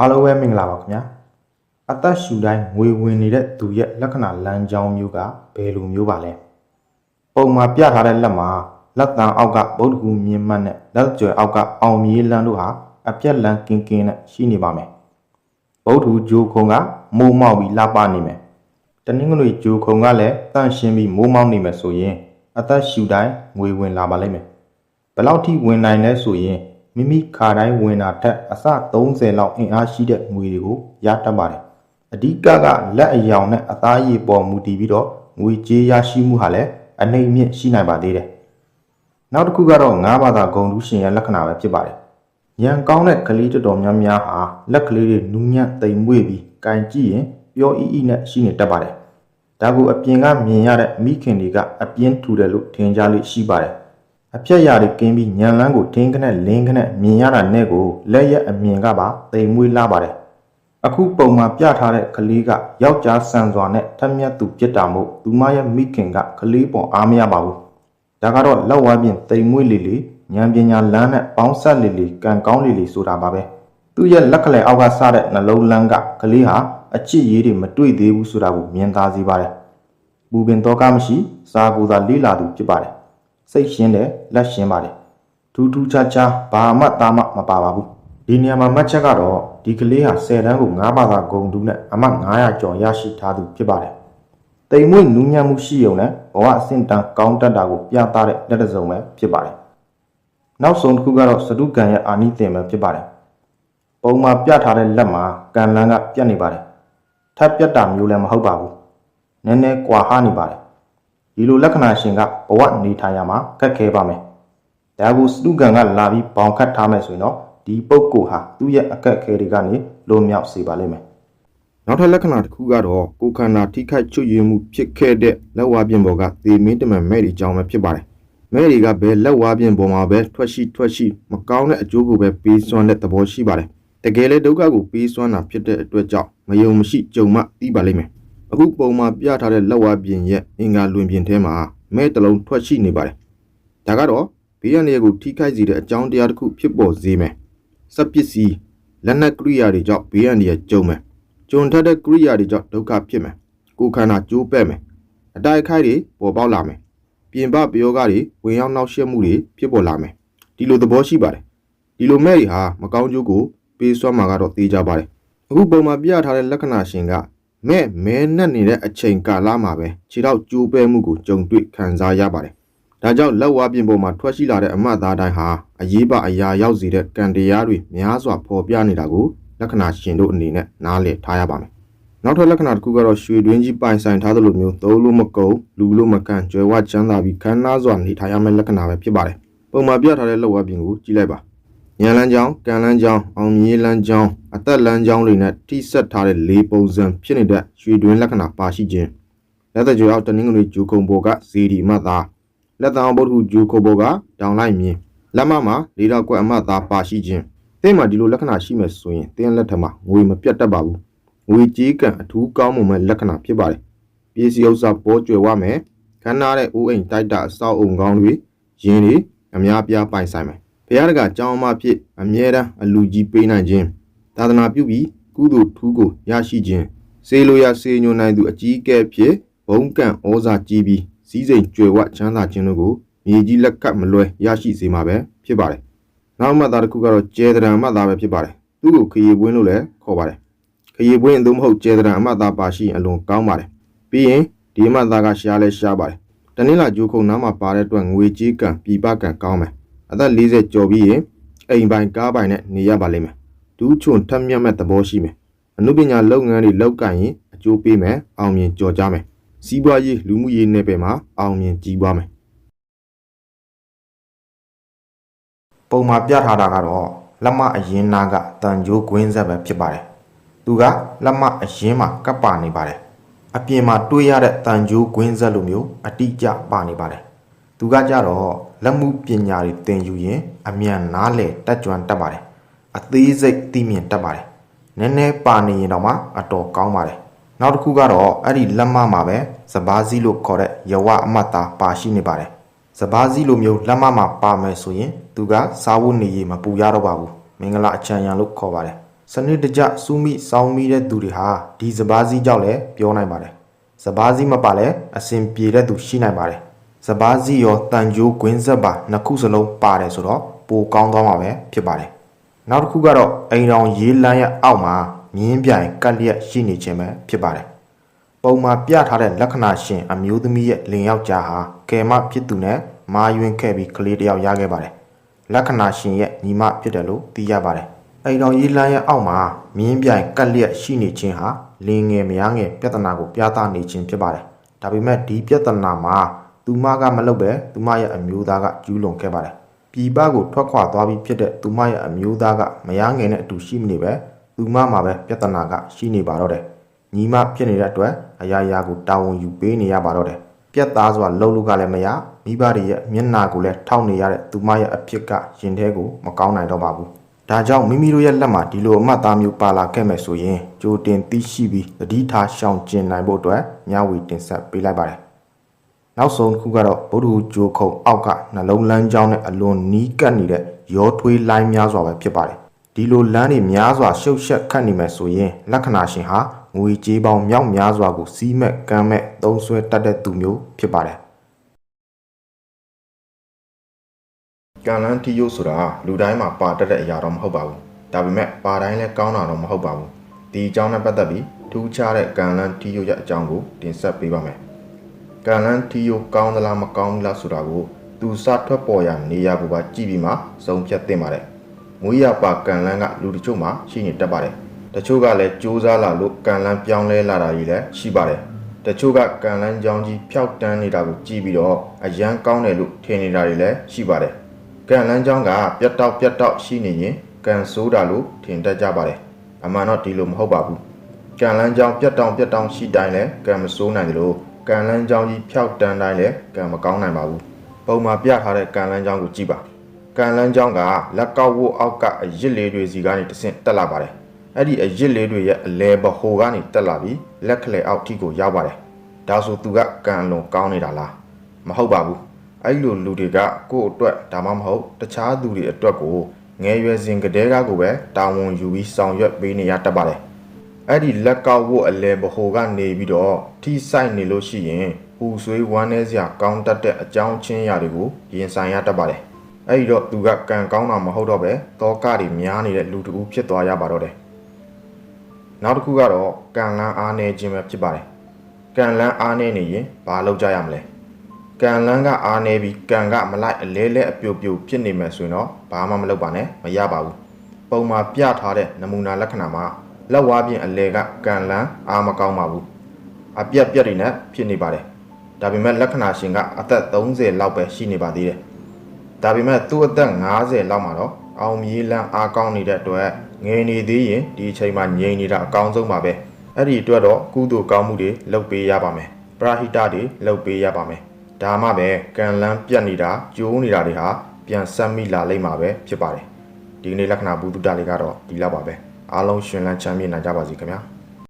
အားလုံးပဲမင်္ဂလာပါခင်ဗျာအသက်ရှူတိုင်းငွေဝင်နေတဲ့သူရဲ့လက္ခဏာလမ်းကြောင်းမျိုးကဘယ်လိုမျိုးပါလဲပုံမှာပြထားတဲ့လက်မှာလက်တံအောက်ကဗုဒ္ဓဂူမြင်မှတ်နဲ့လက်ကြွယ်အောက်ကအောင်မြေးလန်းတို့ဟာအပြက်လန်းကင်းကင်းနဲ့ရှိနေပါမယ်ဗုဒ္ဓဂူဂျိုခုံကမိုးမောက်ပြီးလှပနေမယ်တနင်္ဂနွေဂျိုခုံကလည်းတန့်ရှင်းပြီးမိုးမောက်နေမယ်ဆိုရင်အသက်ရှူတိုင်းငွေဝင်လာပါလိမ့်မယ်ဘယ်လောက်ထိဝင်နိုင်လဲဆိုရင် မိမိခါတိုင်းဝင်တာထက်အစ30လောက်အင်အားရှိတဲ့ငွေတွေကိုရတတ်ပါတယ်။အဓိကကလက်အယောင်နဲ့အသားရည်ပေါ်မူတည်ပြီးတော့ငွေကြေးရရှိမှုဟာလည်းအနေအမြင့်ရှိနိုင်ပါသေးတယ်။နောက်တစ်ခုကတော့ငါးဘာသာဂုံတူးရှင်ရဲ့လက္ခဏာပဲဖြစ်ပါတယ်။ညံကောင်းတဲ့ကလေးတော်တော်များများဟာလက်ကလေးတွေနူးညံ့တိမ်မွေ့ပြီးကင်ကြည့်ရင်ပျော်အီအီနဲ့ရှိနေတတ်ပါတယ်။ဒါကိုအပြင်ကမြင်ရတဲ့မိခင်တွေကအပြင်းထူတယ်လို့ထင်ကြလိမ့်ရှိပါတယ်။ အဖြက်ရာတွေကင်းပြီးညံလန်းကိုထင်းခနဲ့လင်းခနဲ့မြင်ရတာနဲ့ကိုလက်ရက်အမြင်ကပါတိမ်မွေးလာပါတယ်အခုပုံမှာပြထားတဲ့ကလေးကယောက်ျားဆန်စွာနဲ့ထက်မြက်သူပြစ်တာမို့သူမရဲ့မိခင်ကကလေးပေါ်အားမရပါဘူးဒါကတော့လောက်ဝါပြင်တိမ်မွေးလေလေဉာဏ်ပညာလန်းနဲ့ပေါင်းဆက်လေလေကံကောင်းလေလေဆိုတာပါပဲသူ့ရဲ့လက်ကလေးအောက်ကစတဲ့နှလုံးလန်းကကလေးဟာအချစ်ရေးတွေမတွေ့သေးဘူးဆိုတာကိုမြင်သာစေပါတယ်ပူပင်တော့ကမရှိစာကူသာလေးလာသူဖြစ်ပါတယ် စိတ်ရှင်းတယ်လက်ရှင်းပါတယ်ထူးထူးခြားခြားဘာမှတာမှမပါပါဘူးဒီနေရာမှာမှတ်ချက်ကတော့ဒီကလေးဟာ10တန်းကို9ဘာသာဂုံတူးနဲ့အမှတ်900ကျော်ရရှိထားသူဖြစ်ပါတယ်တိမ်မွေ့နူးညံ့မှုရှိုံနဲ့ဘဝအဆင့်တန်းကောင်းတတ်တာကိုပြသတဲ့လက်တစ်စုံပဲဖြစ်ပါတယ်နောက်ဆုံးတစ်ခုကတော့စတုကံရဲ့အာနိသင်ပဲဖြစ်ပါတယ်ပုံမှာပြထားတဲ့လက်မှာကံလန်းကပြတ်နေပါတယ်ထပ်ပြတ်တာမျိုးလည်းမဟုတ်ပါဘူးနည်းနည်းကွာဟနေပါတယ် ဒီလိုလက္ခဏာရှင်ကဘဝနေထိုင်ရမှာခက်ခဲပါမယ်။ဒါကိုစတုကံကလာပြီးဘောင်ခတ်ထားမယ်ဆိုရင်တော့ဒီပုဂ္ဂိုလ်ဟာသူ့ရဲ့အခက်အခဲတွေကနေလွန်မြောက်စေပါလိမ့်မယ်။နောက်ထပ်လက္ခဏာတစ်ခုကတော့ကိုယ်ခန္ဓာထိခိုက်ချွတ်ယွင်းမှုဖြစ်ခဲ့တဲ့လက်ဝါးပြင်ပေါ်ကသေမင်းတမန်မဲ့တွေအကြောင်းပဲဖြစ်ပါတယ်။မဲ့တွေကဘယ်လက်ဝါးပြင်ပေါ်မှာပဲထွက်ရှိထွက်ရှိမကောင်းတဲ့အကျိုးကိုပဲပေးစွမ်းတဲ့သဘောရှိပါတယ်။တကယ်လေဒုက္ခကိုပေးစွမ်းတာဖြစ်တဲ့အတွက်ကြောင့်မယုံမရှိကြုံမှသိပါလိမ့်မယ်။ အခုပုံမှာပြထားတဲ့လက်ဝါးပြင်ရဲ့အင်္ဂါလွင်ပြင်ထဲမှာမဲတစ်လုံးထွက်ရှိနေပါတယ်။ဒါကတော့ဘေးရန်တွေကိုထိခိုက်စေတဲ့အကြောင်းတရားတစ်ခုဖြစ်ပေါ်စေမယ်။စက်ပစ္စည်းလက်နက်ကရိယာတွေကြောင့်ဘေးရန်တွေကြုံမယ်။ကြုံထက်တဲ့ကရိယာတွေကြောင့်ဒုက္ခဖြစ်မယ်။ကိုယ်ခန္ဓာကျိုးပဲ့မယ်။အတိုက်အခိုက်တွေပေါ်ပေါက်လာမယ်။ပြင်ပပယောဂတွေဝင်ရောက်နှောက်ယှက်မှုတွေဖြစ်ပေါ်လာမယ်။ဒီလိုသဘောရှိပါတယ်။ဒီလိုမဲ့တွေဟာမကောင်းကျိုးကိုပေးစွမ်းမှာကတော့သိကြပါတယ်။အခုပုံမှာပြထားတဲ့လက္ခဏာရှင်က မဲ့မဲနဲ့နေတဲ့အချိန်ကာလမှာပဲခြေထောက်ကျိုးပဲမှုကိုကြုံတွေ့ခံစားရပါတယ်။ဒါကြောင့်လက်ဝါးပြင်ပေါ်မှာထွက်ရှိလာတဲ့အမတ်သားတိုင်းဟာအရေးပါအရာရောက်စေတဲ့ကံတရားတွေများစွာပေါ်ပြနေတာကိုလက္ခဏာရှင်တို့အနေနဲ့နားလည်ထားရပါမယ်။နောက်ထပ်လက္ခဏာတစ်ခုကတော့ရွှေတွင်းကြီးပိုင်ဆိုင်ထားသလိုမျိုးသုံးလို့မကုန်လူလို့မကန်ကြွယ်ဝချမ်းသာပြီးခမ်းနားစွာနေထိုင်ရမယ့်လက္ခဏာပဲဖြစ်ပါတယ်။ပုံမှာပြထားတဲ့လက်ဝါးပြင်ကိုကြည့်လိုက်ပါ။ ဉာဏ်လန်းကြောင်းကံလန်းကြောင်းအောင်မြေးလန်းကြောင်းအသက်လန်းကြောင်းတွေနဲ့ထိဆက်ထားတဲ့လေးပုံစံဖြစ်နေတဲ့ရွှေတွင်းလက္ခဏာပါရှိခြင်းလက်သက်ကြွယ်အောက်တနင်္ဂနွေဂျူကုံဘောကဇီဒီမတ်သားလက်တံအောင်ဗုဒ္ဓဟူဂျူကုံဘောကတောင်လိုက်မြင်လက်မမှာလေးတော့ကွက်အမတ်သားပါရှိခြင်းသင်မှာဒီလိုလက္ခဏာရှိမယ်ဆိုရင်သင်လက်ထက်မှာငွေမပြတ်တတ်ပါဘူးငွေကြေးကံအထူးကောင်းမွန်မဲ့လက္ခဏာဖြစ်ပါတယ်ပစ္စည်းဥစ္စာပေါ်ကျွယ်ဝမယ်ခန္ဓာတဲ့အိုးအိမ်တိုက်တာအဆောက်အုံကောင်းတွေရင်းတွေအများပြားပိုင်ဆိုင်မယ် ဘုရားတကအကြောင်းအမဖြစ်အမြဲတမ်းအလူကြီးပေးနိုင်ခြင်းသာသနာပြုပြီးကုသိုလ်ထူးကိုရရှိခြင်းစေလိုရာစေညွန်နိုင်သူအကြီးအကဲဖြစ်ဘုံကံဩဇာကြီးပြီးစည်းစိမ်ကြွယ်ဝချမ်းသာခြင်းတို့ကိုမြေကြီးလက်ကပ်မလွဲရရှိစေမှာပဲဖြစ်ပါတယ်။နောက်မှတ်သားတစ်ခုကတော့ကျေတရံမှတ်သားပဲဖြစ်ပါတယ်။သူ့ကိုခရီးပွင့်လို့လည်းခေါ်ပါတယ်။ခရီးပွင့်အသို့မဟုတ်ကျေတရံအမှတ်သားပါရှိရင်အလွန်ကောင်းပါတယ်။ပြီးရင်ဒီအမှတ်သားကရှားလဲရှားပါတယ်။တနင်္လာဂျိုးခုံနားမှာပါတဲ့အတွက်ငွေကြေးကံပြည်ပကံကောင်းမယ်။ အသက်40ကျော်ပြီးရင်အိမ်ပိုင်ကားပိုင်နဲ့နေရပါလိမ့်မယ်။ဒူးချွန်ထက်မြက်မဲ့သဘောရှိမယ်။အနုပညာလုပ်ငန်းတွေလောက်ကင်ရင်အကျိုးပေးမယ်။အောင်မြင်ကြော်ကြမယ်။စီးပွားရေးလူမှုရေးနယ်ပယ်မှာအောင်မြင်ကြီးပွားမယ်။ပုံမှာပြထားတာကတော့လက်မအရင်နာကတန်ကြိုးကွင်းဆက်ပဲဖြစ်ပါတယ်။သူကလက်မအရင်မှာကပ်ပါနေပါတယ်။အပြင်မှာတွေးရတဲ့တန်ကြိုးကွင်းဆက်လိုမျိုးအတိအကျပါနေပါတယ်။ သူကကြတော့လက်မှုပညာတွေသင်ယူရင် အမြန်နားလည်တတ်ကြွတတ်ပါတယ်အသေးစိတ်သိမြင်တတ်ပါတယ်နည်းနည်းပါနေရင်တော့မှအတော်ကောင်းပါတယ်နောက်တစ်ခုကတော့အဲ့ဒီလက်မမှာပဲစဘာစီလို့ခေါ်တဲ့ယဝအမတ်သားပါရှိနေပါတယ်စဘာစီလိုမျိုးလက်မမှာပါမယ်ဆိုရင် သူကစားဝတ်နေရေးမပူရတော့ပါဘူးမင်္ဂလာအချမ်းရံလို့ခေါ်ပါတယ်စနစ်တကျစူးမိစောင်းမိတဲ့သူတွေဟာဒီစပါးစည်းကြောင့်လည်းပြောနိုင်ပါတယ်စပါးစည်းမပါလဲအစဉ်ပြေတဲ့သူရှိနိုင်ပါတယ် စပါးစည်းရောတန်ကြိုးကွင်းဆက်ပါနှစ်ခုစလုံးပါတယ်ဆိုတော့ပိုကောင်းသွားမှာပဲဖြစ်ပါတယ်နောက်တစ်ခုကတော့အိမ်တော်ရေးလန်းရဲ့အောက်မှာမြင်းပြိုင်ကတ်လျက်ရှိနေခြင်းပဲဖြစ်ပါတယ်ပုံမှာပြထားတဲ့လက္ခဏာရှင်အမျိုးသမီးရဲ့လင်ယောက်ျားဟာကယ်မဖြစ်သူနဲ့မာယွင်ခဲ့ပြီးကလေးတစ်ယောက်ရခဲ့ပါတယ်။လက္ခဏာရှင်ရဲ့ညီမဖြစ်တယ်လို့သိရပါတယ်။အိမ်တော်ရေးလန်းရဲ့အောက်မှာမြင်းပြိုင်ကတ်လျက်ရှိနေခြင်းဟာလင်ငယ်မယားငယ်ပြဿနာကိုပြသနေခြင်းဖြစ်ပါတယ်။ဒါပေမဲ့ဒီပြဿနာမှာ သူမကမလုပ်ပဲသူမရဲ့အမျိုးသားကကျူးလွန်ခဲ့ပါတယ်။ပြည်ပကိုထွက်ခွာသွားပြီးဖြစ်တဲ့သူမရဲ့အမျိုးသားကမယားငယ်နဲ့အတူရှိမနေပဲသူမမှာပဲပြဿနာကရှိနေပါတော့တယ်။ညီမဖြစ်နေတဲ့အတွက်အရာရာကိုတာဝန်ယူပေးနေရပါတော့တယ်။ပြက်သားစွာလှုပ်လို့ကလည်းမရမိဘတွေရဲ့မျက်နာကိုလည်းထောက်နေရတဲ့သူမရဲ့အဖြစ်ကရင်ထဲကိုမကောင်းနိုင်တော့ပါဘူး။ဒါကြောင့်မိမိတို့ရဲ့လက်မှာဒီလိုအမှတ်သားမျိုးပါလာခဲ့မယ်ဆိုရင်ကြိုတင်သိရှိပြီးသတိထားရှောင်ကျဉ်နိုင်ဖို့အတွက်မျှဝေတင်ဆက်ပေးလိုက်ပါတယ်။ နောက်ဆုံးတစ်ခုကတော့ဗုဒ္ဓဟူကြိုခုံအောက်ကနှလုံးလန်းကြောင်းနဲ့အလွန်နီးကပ်နေတဲ့ရောထွေးလိုင်းများစွာပဲဖြစ်ပါတယ်။ဒီလိုလမ်းတွေများစွာရှုပ်ရှက်ခတ်နေမယ်ဆိုရင်လက္ခဏာရှင်ဟာငွေကြေးပေါင်းမြောက်များစွာကိုစီးမဲ့ကမ်းမဲ့သုံးဆွဲတတ်တဲ့သူမျိုးဖြစ်ပါတယ်။ကံလန်းတီယိုဆိုတာလူတိုင်းမှာပါတတ်တဲ့အရာတော့မဟုတ်ပါဘူး။ဒါပေမဲ့ပါတိုင်းလဲကောင်းတာတော့မဟုတ်ပါဘူး။ဒီအကြောင်းနဲ့ပတ်သက်ပြီးထူးခြားတဲ့ကံလန်းတီယိုရဲ့အကြောင်းကိုတင်ဆက်ပေးပါမယ်။ ကန်လန်းတီယိုကောင်းသလားမကောင်းဘူးလားဆိုတာကိုသူစထွက်ပေါ်ရာနေရာကိုပါကြည့်ပြီးမှဆုံးဖြတ်သင့်ပါတယ်။မွေးရပါကန်လန်းကလူတချို့မှရှိနေတတ်ပါတယ်။တချို့ကလည်းစူးစမ်းလာလို့ကန်လန်းပြောင်းလဲလာတာကြီးလည်းရှိပါတယ်။တချို့ကကန်လန်းကြောင်းကြီးဖျောက်တန်းနေတာကိုကြည့်ပြီးတော့အရန်ကောင်းတယ်လို့ထင်နေတာတွေလည်းရှိပါတယ်။ကန်လန်းကြောင်းကပြတ်တောက်ပြတ်တောက်ရှိနေရင်ကန်ဆိုးတာလို့ထင်တတ်ကြပါတယ်။အမှန်တော့ဒီလိုမဟုတ်ပါဘူး။ကံလန်းကြောင်ပြတ်တောင်ပြတ်တောင်ရှိတိုင်းလဲကံမစိုးနိုင်တယ်လို့ ကံလန်းကြောင်ကြီးဖြောက်တန်းတိုင်းလဲကံမကောင်းနိုင်ပါဘူးပုံမှာပြထားတဲ့ကံလန်းကြောင်ကိုကြည့်ပါကံလန်းကြောင်ကလက်ကောက်ဝတ်အောက်ကအရစ်လေးတွေစီကနေတဆင့်တက်လာပါတယ်အဲ့ဒီအရစ်လေးတွေရဲ့အလဲဘဟိုကနေတက်လာပြီးလက်ခလေအောက်ထိကိုရောက်ပါတယ်ဒါဆိုသူကကံအလွန်ကောင်းနေတာလားမဟုတ်ပါဘူးအဲ့လိုလူတွေကကိုယ့်အတွက်ဒါမှမဟုတ်တခြားသူတွေအတွက်ကိုငယ်ရွယ်စဉ်ကတည်းကကိုပဲတာဝန်ယူပြီးဆောင်ရွက်ပေးနေရတတ်ပါတယ် အဲ့ဒီလက်ကောက်ဝတ်အလဲဘဟိုကနေပြီးတော့ထိဆိုင်နေလို့ရှိရင်ပူဆွေးဝမ်းနေစရာကောင်းတတ်တဲ့အကြောင်းချင်းရာတွေကိုရင်ဆိုင်ရတတ်ပါတယ်။အဲ့ဒီတော့သူကကံကောင်းတာမဟုတ်တော့ပဲတောကတွေများနေတဲ့လူတူဖြစ်သွားရပါတော့တယ်။နောက်တစ်ခုကတော့ကံလန်းအားနေခြင်းပဲဖြစ်ပါတယ်။ကံလန်းအားနေနေရင်ဘာလုပ်ကြရမလဲ။ကံလန်းကအားနေပြီးကံကမလိုက်အလဲလဲအပြိုပြိုဖြစ်နေမယ်ဆိုရင်တော့ဘာမှမလုပ်ပါနဲ့မရပါဘူး။ပုံမှာပြထားတဲ့နမူနာလက္ခဏာမှာ လက်ဝါးပြင်အလဲကကန်လန်းအာမကောင်းပါဘူးအပြက်ပြက်တွေနဲ့ဖြစ်နေပါတယ်ဒါပေမဲ့လက္ခဏာရှင်ကအသက်30လောက်ပဲရှိနေပါသေးတယ်ဒါပေမဲ့သူ့အသက်50လောက်မှာတော့အောင်မြေးလန်းအားကောင်းနေတဲ့အတွက်ငယ်နေသေးရင်ဒီအချိန်မှာငြိမ်နေတာအကောင်းဆုံးပါပဲအဲ့ဒီအတွက်တော့ကုသိုလ်ကောင်းမှုတွေလုပ်ပေးရပါမယ်ပရာဟိတတွေလုပ်ပေးရပါမယ်ဒါမှပဲကန်လန်းပြက်နေတာကျိုးနေတာတွေဟာပြန်ဆက်မိလာလိမ့်မှာပဲဖြစ်ပါတယ်ဒီကနေ့လက္ခဏာဘုဒ္ဓတလေးကတော့ဒီလောက်ပါပဲ အားလုံးရှင်လန်းချမ်းမြေ့နိုင်ကြပါစေခင်ဗျာ